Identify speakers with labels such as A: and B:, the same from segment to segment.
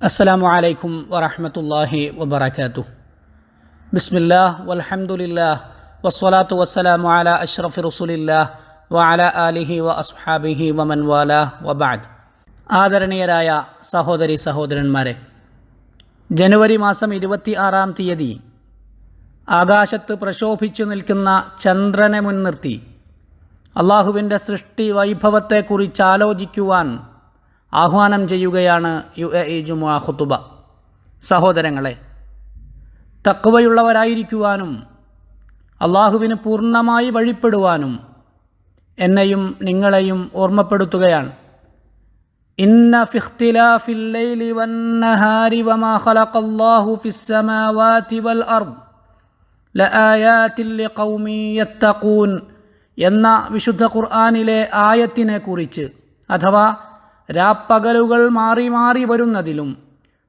A: അസ്സലാമു അലൈക്കും വറഹമത്തല്ലാഹി വബർക്കാത്തു ബിസ്മില്ലാ വലഹമുല്ലാ വസ്വലാത്തു വസ്സലാമു അല അഷ്റഫ് റസുലില്ലാ വഅല ആലിഹി വ അസ്ഹാബിഹി വമൻ വാല വബാദ് ആദരണീയരായ സഹോദരി സഹോദരന്മാരെ ജനുവരി മാസം ഇരുപത്തി ആറാം തീയതി ആകാശത്ത് പ്രശോഭിച്ചു നിൽക്കുന്ന ചന്ദ്രനെ മുൻനിർത്തി. അള്ളാഹുവിന്റെ സൃഷ്ടി വൈഭവത്തെക്കുറിച്ച് ആലോചിക്കുവാൻ ആഹ്വാനം ചെയ്യുകയാണ് യു എ ഇ ജുമുഅ ഖുത്തുബ സഹോദരങ്ങളെ തക്കവയുള്ളവരായിരിക്കുവാനും അള്ളാഹുവിന് പൂർണമായി വഴിപ്പെടുവാനും എന്നെയും നിങ്ങളെയും ഓർമ്മപ്പെടുത്തുകയാണ്. ഇന്ന ഫിഖ്തിലാഫിൽ ലൈലി വന്നഹാരി വമാ ഖലഖല്ലാഹു ഫിസ്സമാവാതി വൽ അർദ് ലആയാതിൽ ലിഖൗമി യത്തഖൂൻ എന്ന വിശുദ്ധ ഖുർആനിലെ ആയത്തിനെ കുറിച്ച് അഥവാ രാപ്പകലുകൾ മാറി മാറി വരുന്നതിലും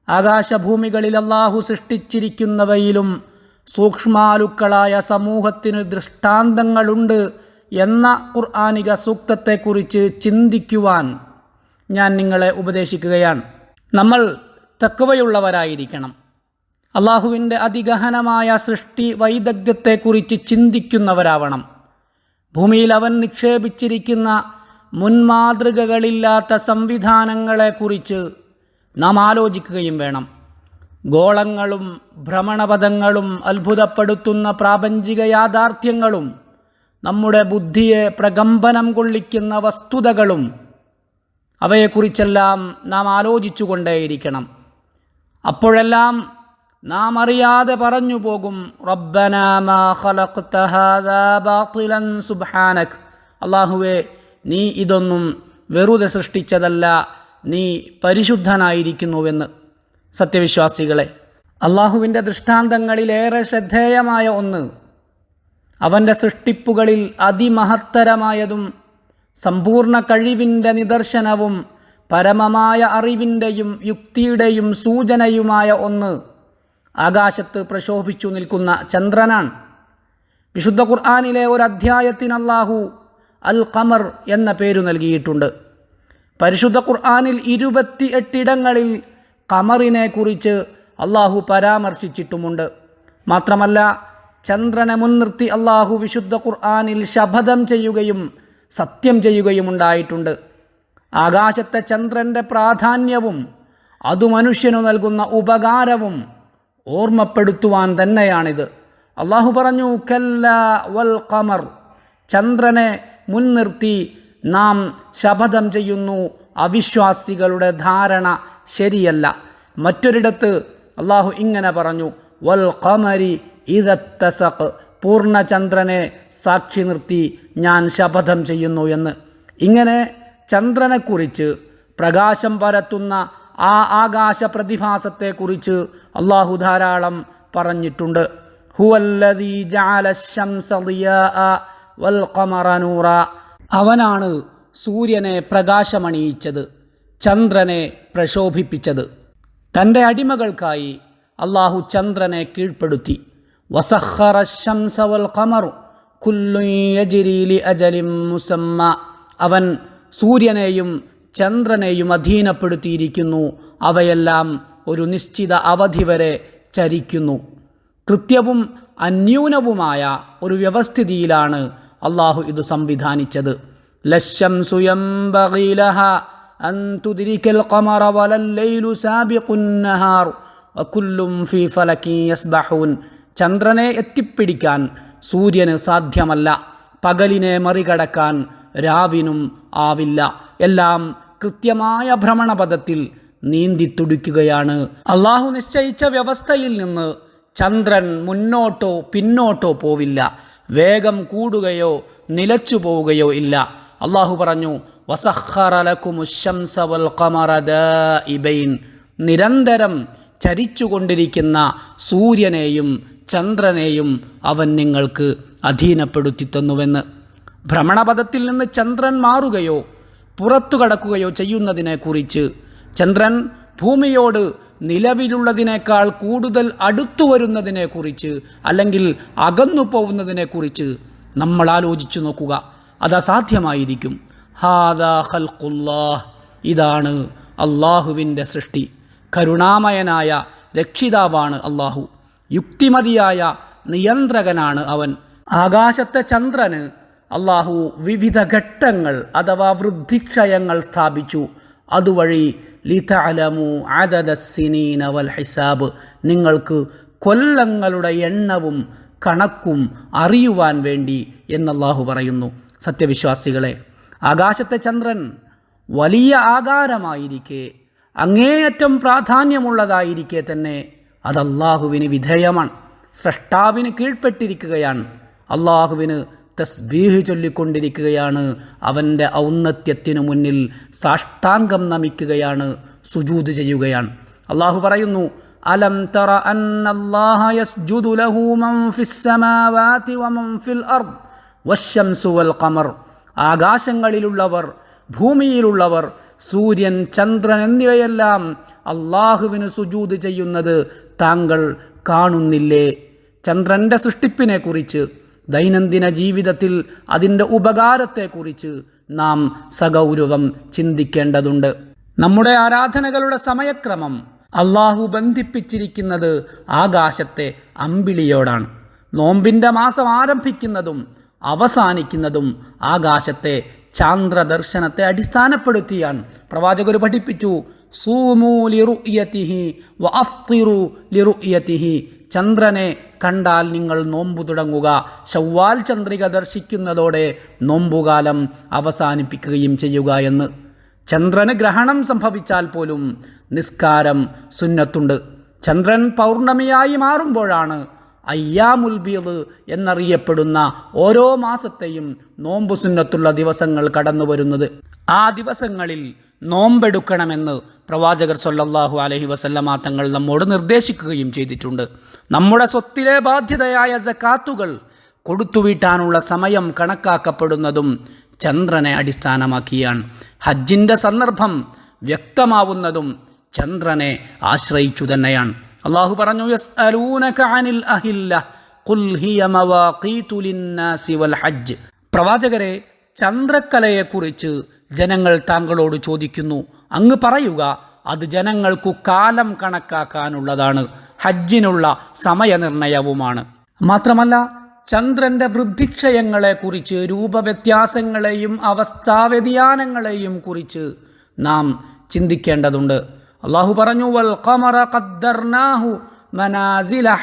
A: ആകാശഭൂമികളിൽ അള്ളാഹു സൃഷ്ടിച്ചിരിക്കുന്നവയിലും സൂക്ഷ്മാലുക്കളായ സമൂഹത്തിന് ദൃഷ്ടാന്തങ്ങളുണ്ട് എന്ന ഖുർആാനിക സൂക്തത്തെക്കുറിച്ച് ചിന്തിക്കുവാൻ ഞാൻ നിങ്ങളെ ഉപദേശിക്കുകയാണ്. നമ്മൾ തക്കവയുള്ളവരായിരിക്കണം അള്ളാഹുവിന്റെ അതിഗഹനമായ സൃഷ്ടി വൈദഗ്ധ്യത്തെക്കുറിച്ച് ചിന്തിക്കുന്നവരാവണം. ഭൂമിയിൽ അവൻ നിക്ഷേപിച്ചിരിക്കുന്ന മുൻമാതൃകകളില്ലാത്ത സംവിധാനങ്ങളെക്കുറിച്ച് നാം ആലോചിക്കുകയും വേണം. ഗോളങ്ങളും ഭ്രമണപഥങ്ങളും അത്ഭുതപ്പെടുത്തുന്ന പ്രാപഞ്ചിക യാഥാർത്ഥ്യങ്ങളും നമ്മുടെ ബുദ്ധിയെ പ്രകമ്പനം കൊള്ളിക്കുന്ന വസ്തുതകളും അവയെക്കുറിച്ചെല്ലാം നാം ആലോചിച്ചു കൊണ്ടേയിരിക്കണം അപ്പോഴെല്ലാം നാം അറിയാതെ പറഞ്ഞു പോകും റബ്ബനാ സുബ്ഹാനക്. അള്ളാഹുവെ നീ ഇതൊന്നും വെറുതെ സൃഷ്ടിച്ചതല്ല നീ പരിശുദ്ധനായിരിക്കുന്നുവെന്ന്. സത്യവിശ്വാസികളെ അള്ളാഹുവിന്റെ ദൃഷ്ടാന്തങ്ങളിലേറെ ശ്രദ്ധേയമായ ഒന്ന് അവന്റെ സൃഷ്ടിപ്പുകളിൽ അതിമഹത്തരമായതും സമ്പൂർണ കഴിവിന്റെ നിദർശനവും പരമമായ അറിവിന്റെയും യുക്തിയുടെയും സൂചനയുമായ ഒന്ന് ആകാശത്ത് പ്രശോഭിച്ചു നിൽക്കുന്ന ചന്ദ്രനാണ്. വിശുദ്ധ ഖുർആാനിലെ ഒരു അധ്യായത്തിനല്ലാഹു അൽ ഖമർ എന്ന പേരു നൽകിയിട്ടുണ്ട്. പരിശുദ്ധ ഖുർആാനിൽ ഇരുപത്തി എട്ടിടങ്ങളിൽ ഖമറിനെ കുറിച്ച് അള്ളാഹു പരാമർശിച്ചിട്ടുമുണ്ട്. മാത്രമല്ല ചന്ദ്രനെ മുൻനിർത്തി അള്ളാഹു വിശുദ്ധ ഖുർആാനിൽ ശപഥം ചെയ്യുകയും സത്യം ചെയ്യുകയും ഉണ്ടായിട്ടുണ്ട്. ആകാശത്തെ ചന്ദ്രന്റെ പ്രാധാന്യവും അതു മനുഷ്യനു നൽകുന്ന ഉപകാരവും ഓർമ്മപ്പെടുത്തുവാൻ തന്നെയാണിത്. അള്ളാഹു പറഞ്ഞു കല്ല വൽ ഖമർ. ചന്ദ്രനെ മുൻനിർത്തി നാം ശപഥം ചെയ്യുന്നു. അവിശ്വാസികളുടെ ധാരണ ശരിയല്ല. മറ്റൊരിടത്ത് അള്ളാഹു ഇങ്ങനെ പറഞ്ഞു വൽ ഖമരി ഇതത്തസഖ് പൂർണചന്ദ്രനെ സാക്ഷി നിർത്തി ഞാൻ ശപഥം ചെയ്യുന്നു എന്ന്. ഇങ്ങനെ ചന്ദ്രനെക്കുറിച്ച് പ്രകാശം പരത്തുന്ന ആ ആകാശ പ്രതിഭാസത്തെക്കുറിച്ച് അള്ളാഹു ധാരാളം പറഞ്ഞിട്ടുണ്ട്. ഹുവല്ലദീ ദിയാഅ വൽ അവനാണ് സൂര്യനെ പ്രകാശമണിയിച്ചത് ചന്ദ്രനെ പ്രശോഭിപ്പിച്ചത്. തന്റെ അടിമകൾക്കായി അള്ളാഹു ചന്ദ്രനെ കീഴ്പ്പെടുത്തി. വസഹറ മുസമ്മ. അവൻ സൂര്യനെയും ചന്ദ്രനെയും അധീനപ്പെടുത്തിയിരിക്കുന്നു. അവയെല്ലാം ഒരു നിശ്ചിത അവധി വരെ ചരിക്കുന്നു. കൃത്യവും അന്യൂനവുമായ ഒരു വ്യവസ്ഥിതിയിലാണ് അള്ളാഹു ഇത് സംവിധാനിച്ചത്. സുയം ചന്ദ്രനെ എത്തിപ്പിടിക്കാൻ സൂര്യന് സാധ്യമല്ല. പകലിനെ മറികടക്കാൻ രാവിനും ആവില്ല. എല്ലാം കൃത്യമായ ഭ്രമണപഥത്തിൽ നീന്തിത്തുടിക്കുകയാണ് അള്ളാഹു നിശ്ചയിച്ച വ്യവസ്ഥയിൽ നിന്ന് ചന്ദ്രൻ മുന്നോട്ടോ പിന്നോട്ടോ പോവില്ല. വേഗം കൂടുകയോ നിലച്ചു പോവുകയോ ഇല്ല. അള്ളാഹു പറഞ്ഞു നിരന്തരം ചരിച്ചുകൊണ്ടിരിക്കുന്ന സൂര്യനെയും ചന്ദ്രനെയും അവൻ നിങ്ങൾക്ക് അധീനപ്പെടുത്തി തന്നുവെന്ന്. ഭ്രമണപഥത്തിൽ നിന്ന് ചന്ദ്രൻ മാറുകയോ പുറത്തു കടക്കുകയോ ചെയ്യുന്നതിനെക്കുറിച്ച് ചന്ദ്രൻ ഭൂമിയോട് നിലവിലുള്ളതിനേക്കാൾ കൂടുതൽ അടുത്തു വരുന്നതിനെക്കുറിച്ച് അല്ലെങ്കിൽ അകന്നു പോകുന്നതിനെക്കുറിച്ച് നമ്മൾ ആലോചിച്ചു നോക്കുക. അത് അസാധ്യമായിരിക്കും. ഹാദാ ഖൽഖുല്ലാഹ്. ഇതാണ് അള്ളാഹുവിന്റെ സൃഷ്ടി. കരുണാമയനായ രക്ഷിതാവാണ് അള്ളാഹു. യുക്തിമതിയായ നിയന്ത്രകനാണ് അവൻ. ആകാശത്തെ ചന്ദ്രന് അള്ളാഹു വിവിധ ഘട്ടങ്ങൾ അഥവാ വൃദ്ധിക്ഷയങ്ങൾ സ്ഥാപിച്ചു. അതുവഴി ലിത അലമു വൽ ഹിസാബ്. നിങ്ങൾക്ക് കൊല്ലങ്ങളുടെ എണ്ണവും കണക്കും അറിയുവാൻ വേണ്ടി എന്നല്ലാഹു പറയുന്നു. സത്യവിശ്വാസികളെ ആകാശത്തെ ചന്ദ്രൻ വലിയ ആകാരമായിരിക്കെ അങ്ങേയറ്റം പ്രാധാന്യമുള്ളതായിരിക്കെ തന്നെ അതല്ലാഹുവിന് വിധേയമാണ്. സ്രഷ്ടാവിന് കീഴ്പ്പെട്ടിരിക്കുകയാണ്. അള്ളാഹുവിന് തസ്ബീഹ് ചൊല്ലിക്കൊണ്ടിരിക്കുകയാണ്. അവന്റെ ഔന്നത്യത്തിനു മുന്നിൽ സാഷ്ടാംഗം നമിക്കുകയാണ് സുജൂത് ചെയ്യുകയാണ്. അള്ളാഹു പറയുന്നു അലം തറ അന്നല്ലാഹ യസ്ജുദു ലഹു മൻ ഫിൽ അർദ് വൽ ഖമർ. ആകാശങ്ങളിലുള്ളവർ ഭൂമിയിലുള്ളവർ സൂര്യൻ ചന്ദ്രൻ എന്നിവയെല്ലാം അള്ളാഹുവിന് സുജൂത് ചെയ്യുന്നത് താങ്കൾ കാണുന്നില്ലേ? ചന്ദ്രന്റെ സൃഷ്ടിപ്പിനെക്കുറിച്ച് ദൈനംദിന ജീവിതത്തിൽ അതിന്റെ ഉപകാരത്തെക്കുറിച്ച് നാം സഗൗരവം ചിന്തിക്കേണ്ടതുണ്ട്. നമ്മുടെ ആരാധനകളുടെ സമയക്രമം അള്ളാഹു ബന്ധിപ്പിച്ചിരിക്കുന്നത് ആകാശത്തെ അമ്പിളിയോടാണ്. നോമ്പിന്റെ മാസം ആരംഭിക്കുന്നതും അവസാനിക്കുന്നതും ആകാശത്തെ ചാന്ദ്രദർശനത്തെ അടിസ്ഥാനപ്പെടുത്തിയാണ്. പ്രവാചകർ പഠിപ്പിച്ചു സൂമൂ ലിറുയത്തിഹി വഫ്തിറു അഫ്തിറു ചന്ദ്രനെ കണ്ടാൽ നിങ്ങൾ നോമ്പു തുടങ്ങുക. ശവ്വാൽ ചന്ദ്രിക ദർശിക്കുന്നതോടെ നോമ്പുകാലം അവസാനിപ്പിക്കുകയും ചെയ്യുക എന്ന്. ചന്ദ്രന് ഗ്രഹണം സംഭവിച്ചാൽ പോലും നിസ്കാരം സുന്നത്തുണ്ട്. ചന്ദ്രൻ പൗർണമിയായി മാറുമ്പോഴാണ് അയ്യാമുൽ ബീദ് എന്നറിയപ്പെടുന്ന ഓരോ മാസത്തെയും നോമ്പു സുന്നത്തുള്ള ദിവസങ്ങൾ കടന്നു വരുന്നത്. ആ ദിവസങ്ങളിൽ നോമ്പെടുക്കണമെന്ന് പ്രവാചകർ സല്ലല്ലാഹു അലൈഹി വസല്ലമ തങ്ങൾ നമ്മോട് നിർദ്ദേശിക്കുകയും ചെയ്തിട്ടുണ്ട്. നമ്മുടെ സ്വത്തിലെ ബാധ്യതയായ ജക്കാത്തുകൾ കൊടുത്തുവീട്ടാനുള്ള സമയം കണക്കാക്കപ്പെടുന്നതും ചന്ദ്രനെ അടിസ്ഥാനമാക്കിയാണ്. ഹജ്ജിന്റെ സന്ദർഭം വ്യക്തമാവുന്നതും ചന്ദ്രനെ ആശ്രയിച്ചു തന്നെയാണ്. അള്ളാഹു പറഞ്ഞു യസ്അലൂനക അനിൽ അഹില്ല ഖുൽ ഹിയ മവാഖീതു ലിന്നാസി വൽ ഹജ്ജ്. പ്രവാചകരെ ചന്ദ്രക്കലയെക്കുറിച്ച് ജനങ്ങൾ താങ്കളോട് ചോദിക്കുന്നു. അങ്ങ് പറയുക അത് ജനങ്ങൾക്കു കാലം കണക്കാക്കാനുള്ളതാണ് ഹജ്ജിനുള്ള സമയനിർണയവുമാണ്. മാത്രമല്ല ചന്ദ്രന്റെ വൃദ്ധിക്ഷയങ്ങളെക്കുറിച്ച് രൂപവ്യത്യാസങ്ങളെയും അവസ്ഥാവ്യതിയാനങ്ങളെയും കുറിച്ച് നാം ചിന്തിക്കേണ്ടതുണ്ട്. അള്ളാഹു പറഞ്ഞു വൽ ഖമറ ഖദ്ദർനാഹു മനാസില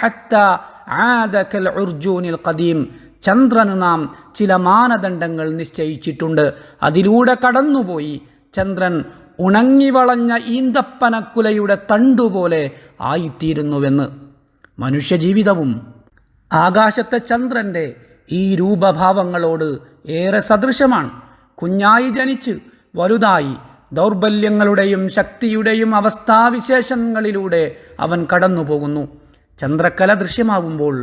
A: ഖദീം. ചന്ദ്രന് നാം ചില മാനദണ്ഡങ്ങൾ നിശ്ചയിച്ചിട്ടുണ്ട്. അതിലൂടെ കടന്നുപോയി ചന്ദ്രൻ ഉണങ്ങിവളഞ്ഞ ഈന്തപ്പനക്കുലയുടെ തണ്ടുപോലെ ആയിത്തീരുന്നുവെന്ന്. മനുഷ്യജീവിതവും ആകാശത്തെ ചന്ദ്രന്റെ ഈ രൂപഭാവങ്ങളോട് ഏറെ സദൃശമാണ്. കുഞ്ഞായി ജനിച്ച് വലുതായി ദൗർബല്യങ്ങളുടെയും ശക്തിയുടെയും അവസ്ഥാവിശേഷങ്ങളിലൂടെ അവൻ കടന്നുപോകുന്നു. ചന്ദ്രക്കല ദൃശ്യമാവുമ്പോൾ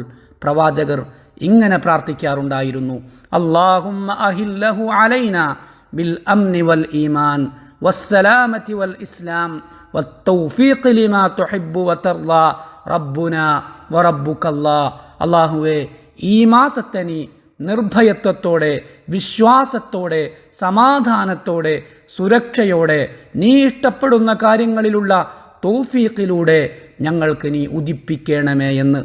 A: പ്രവാചകർ ഇങ്ങനെ പ്രാർത്ഥിക്കാറുണ്ടായിരുന്നു. അള്ളാഹുമ്മ അഹില്ലഹു അലൈന ബിൽ അംനി വൽ ഈമാൻ വസ്സലാമതി വൽ ഇസ്ലാം വത്തൗഫീഖ് ലിമാ തുഹിബ്ബു വതർദ റബ്ബുന വറബ്ബുക അള്ളാഹുവേ ഈ മാസത്തെ നീ നിർഭയത്വത്തോടെ വിശ്വാസത്തോടെ സമാധാനത്തോടെ സുരക്ഷയോടെ നീ ഇഷ്ടപ്പെടുന്ന കാര്യങ്ങളിലുള്ള തോഫീക്കിലൂടെ ഞങ്ങൾക്ക് നീ ഉദിപ്പിക്കണമേ എന്ന്.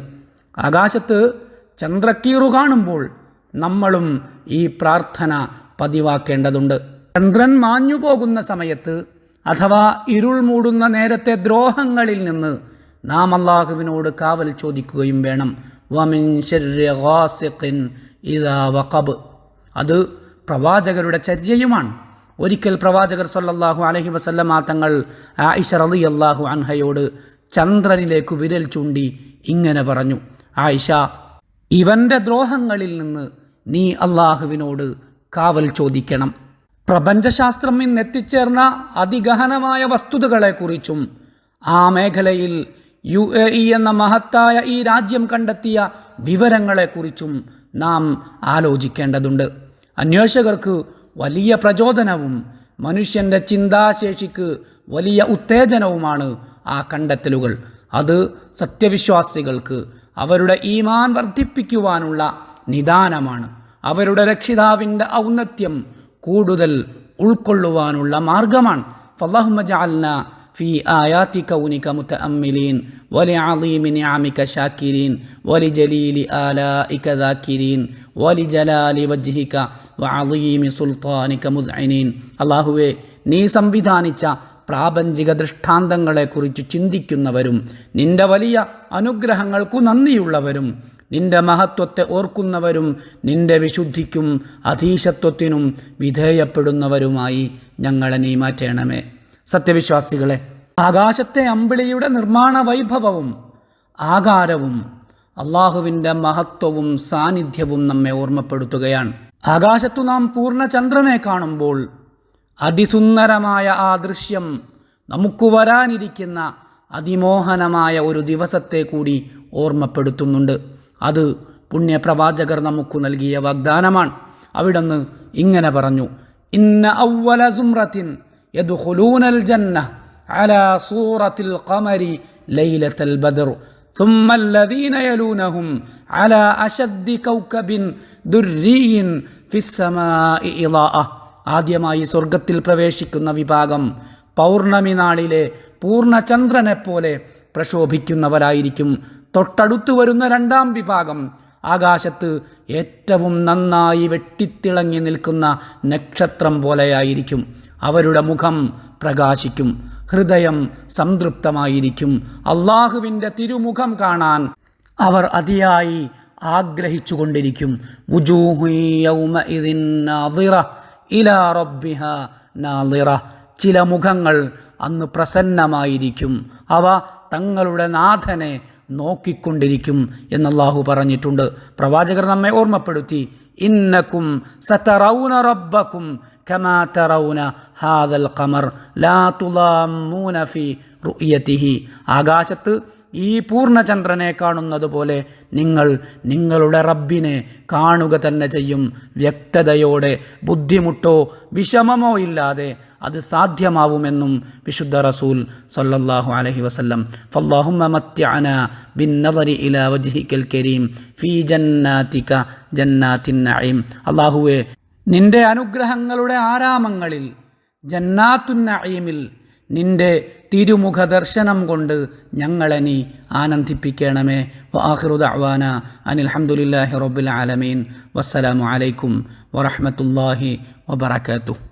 A: ആകാശത്ത് ചന്ദ്രക്കീറു കാണുമ്പോൾ നമ്മളും ഈ പ്രാർത്ഥന പതിവാക്കേണ്ടതുണ്ട്. ചന്ദ്രൻ മാഞ്ഞു പോകുന്ന സമയത്ത് അഥവാ ഇരുൾ മൂടുന്ന നേരത്തെ ദ്രോഹങ്ങളിൽ നിന്ന് നാം അള്ളാഹുവിനോട് കാവൽ ചോദിക്കുകയും വേണം. വമിൻ ഇദാ വഖബ്. അത് പ്രവാചകരുടെ ചര്യയുമാണ്. ഒരിക്കൽ പ്രവാചകർ സല്ലല്ലാഹു അലൈഹി വസല്ലമ തങ്ങൾ ആയിഷ റളിയല്ലാഹു അൻഹയോട് ചന്ദ്രനിലേക്ക് വിരൽ ചൂണ്ടി ഇങ്ങനെ പറഞ്ഞു ആയിഷ ഇവന്റെ ദ്രോഹങ്ങളിൽ നിന്ന് നീ അള്ളാഹുവിനോട് കാവൽ ചോദിക്കണം. പ്രപഞ്ചശാസ്ത്രം ഇന്ന് എത്തിച്ചേർന്ന അതിഗഹനമായ വസ്തുതകളെക്കുറിച്ചും ആ മേഖലയിൽ യു എ ഇ എന്ന മഹത്തായ ഈ രാജ്യം കണ്ടെത്തിയ വിവരങ്ങളെക്കുറിച്ചും നാം ആലോചിക്കേണ്ടതുണ്ട്. അന്വേഷകർക്ക് വലിയ പ്രചോദനവും മനുഷ്യന്റെ ചിന്താശേഷിക്ക് വലിയ ഉത്തേജനവുമാണ് ആ കണ്ടെത്തലുകൾ. അത് സത്യവിശ്വാസികൾക്ക് അവരുടെ ഈമാൻ വർദ്ധിപ്പിക്കുവാനുള്ള നിദാനമാണ്. അവരുടെ രക്ഷിതാവിന്റെ ഔന്നത്യം കൂടുതൽ ഉൾക്കൊള്ളുവാനുള്ള മാർഗമാണ്. ഫല്ലാഹുമ ജഅൽന في آيات كونك متأملين ولعظيم نعمك شاكرين ولجليل آلائك ذاكرين ولجلال وجهك وعظيم سلطانك مذعنين അള്ളാഹുവെ നീ സംവിധാനിച്ച പ്രാപഞ്ചിക ദൃഷ്ടാന്തങ്ങളെക്കുറിച്ച് ചിന്തിക്കുന്നവരും നിന്റെ വലിയ അനുഗ്രഹങ്ങൾക്കു നന്ദിയുള്ളവരും നിന്റെ മഹത്വത്തെ ഓർക്കുന്നവരും നിന്റെ വിശുദ്ധിക്കും അധീശത്വത്തിനും വിധേയപ്പെടുന്നവരുമായി ഞങ്ങളെ നീ മാറ്റണമേ സത്യവിശ്വാസികളെ. ആകാശത്തെ അമ്പിളിയുടെ നിർമ്മാണ വൈഭവവും ആകാരവും അള്ളാഹുവിന്റെ മഹത്വവും സാന്നിധ്യവും നമ്മെ ഓർമ്മപ്പെടുത്തുകയാണ്. ആകാശത്തു നാം പൂർണചന്ദ്രനെ കാണുമ്പോൾ അതിസുന്ദരമായ ആ ദൃശ്യം നമുക്ക് വരാനിരിക്കുന്ന അതിമോഹനമായ ഒരു ദിവസത്തെ കൂടി ഓർമ്മപ്പെടുത്തുന്നുണ്ട്. അത് പുണ്യപ്രവാചകർ നമുക്ക് നൽകിയ വാഗ്ദാനമാണ്. അവിടുന്ന് ഇങ്ങനെ പറഞ്ഞു ഇന്ന ഔവല സുമ്രത്തിൻ യദ്ഖുലൂനൽ ജന്ന അലാ സൂറത്തിൽ ഖമരി ലൈലത്തൽ ബദർ ثم الذين يلونهم على أشد كوكب دري في السماء إضاءة ആദ്യമായി സ്വർഗത്തിൽ പ്രവേശിക്കുന്ന വിഭാഗം പൗർണമി നാളിലെ പൂർണ്ണചന്ദ്രനെപ്പോലെ പ്രശോഭിക്കുന്നവരായിരിക്കും തൊട്ടടുത്തു വരുന്ന രണ്ടാം വിഭാഗം ആകാശത്ത് ഏറ്റവും നന്നായി വെട്ടിത്തിളങ്ങി നിൽക്കുന്ന നക്ഷത്രം പോലെയായിരിക്കും അവരുടെ മുഖം പ്രകാശിക്കും. ഹൃദയം സംതൃപ്തമായിരിക്കും. അള്ളാഹുവിന്റെ തിരുമുഖം കാണാൻ അവർ അതിയായി ആഗ്രഹിച്ചു കൊണ്ടിരിക്കും ഇലാ റബ്ബിഹ നാളിറ ചില മുഖങ്ങൾ അന്ന് പ്രസന്നമായിരിക്കും. അവ തങ്ങളുടെ നാഥനെ നോക്കിക്കൊണ്ടിരിക്കും എന്നല്ലാഹു പറഞ്ഞിട്ടുണ്ട്. പ്രവാചകർ നമ്മെ ഓർമ്മപ്പെടുത്തി ഇന്നക്കും സതറൗന റബ്ബക്കും കമാ തറൗന ഹാദൽ ഖമർ ലാ തുലാമൂന ഫി റുയതിഹി ആകാശത്ത് ഈ പൂർണചന്ദ്രനെ കാണുന്നത് പോലെ നിങ്ങൾ നിങ്ങളുടെ റബ്ബിനെ കാണുക തന്നെ ചെയ്യും. വ്യക്തതയോടെ ബുദ്ധിമുട്ടോ വിഷമമോ ഇല്ലാതെ അത് സാധ്യമാവുമെന്നും വിശുദ്ധ റസൂൽ സല്ലല്ലാഹു അലൈഹി വസല്ലം ഫല്ലാഹുമ്മ മത്യഅന ബിൻ നദരി ഇലാ വജ്ഹിക്കൽ കരീം ഫീ ജന്നാതിക ജന്നാത്തിൻ നഈം. അല്ലാഹുവേ നിന്റെ അനുഗ്രഹങ്ങളുടെ ആരാമങ്ങളിൽ ജന്നാത്തുൻ നഈമിൽ നിന്റെ തിരുമുഖ ദർശനം കൊണ്ട് ഞങ്ങളെ നീ ആനന്ദിപ്പിക്കണമേ. വാഹ്റുദ് അവാന അനിൽഹമുല്ലാഹി റബ്ബുൽ ആലമീൻ. വസ്സലാമു അലൈക്കും വറഹമത്തല്ലാഹി വബർക്കാത്തു